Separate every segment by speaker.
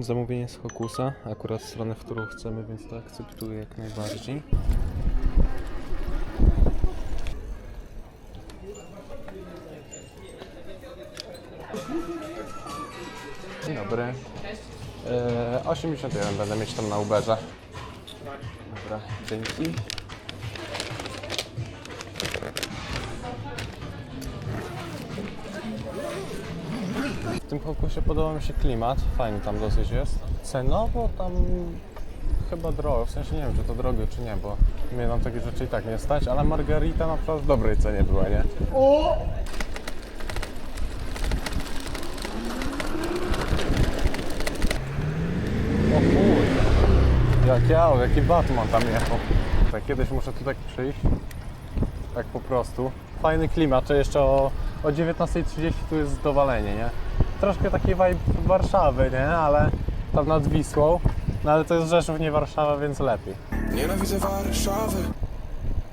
Speaker 1: Zamówienie z Hokusa, akurat stronę, w którą chcemy, więc to akceptuję jak najbardziej. Dzień dobry. E, 81 będę mieć tam na Uberze. Dobra, dzięki. Tym Hokusie podoba mi się klimat, fajny tam dosyć jest. Cenowo tam chyba drogo, w sensie nie wiem czy to drogie czy nie, bo mnie nam takie rzeczy i tak nie stać, ale margarita na przykład w dobrej cenie była, nie? O kurde, jak ja, jaki Batman tam jechał. Tak, kiedyś muszę tu tak przyjść, tak po prostu. Fajny klimat, to jeszcze o, o 19.30 tu jest dowalenie, nie? Troszkę taki vibe Warszawy, nie? Ale tam nad Wisłą. No ale to jest Rzeszów, nie Warszawa, więc lepiej.
Speaker 2: Nienawidzę Warszawy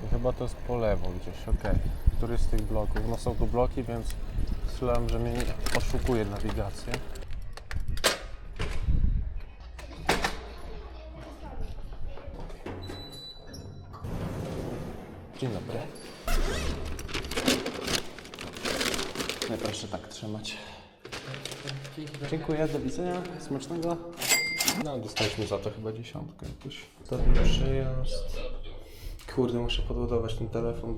Speaker 1: I chyba to jest po lewo gdzieś, okej. Który z tych bloków? No są tu bloki, więc myślałem, że mnie nie oszukuje nawigację. Dzień dobry. Nie proszę tak trzymać. Dziękuję, do widzenia. Smacznego. No, dostaliśmy za to chyba dziesiątkę jakoś. Ostatni przyjazd. Kurde, muszę podładować ten telefon.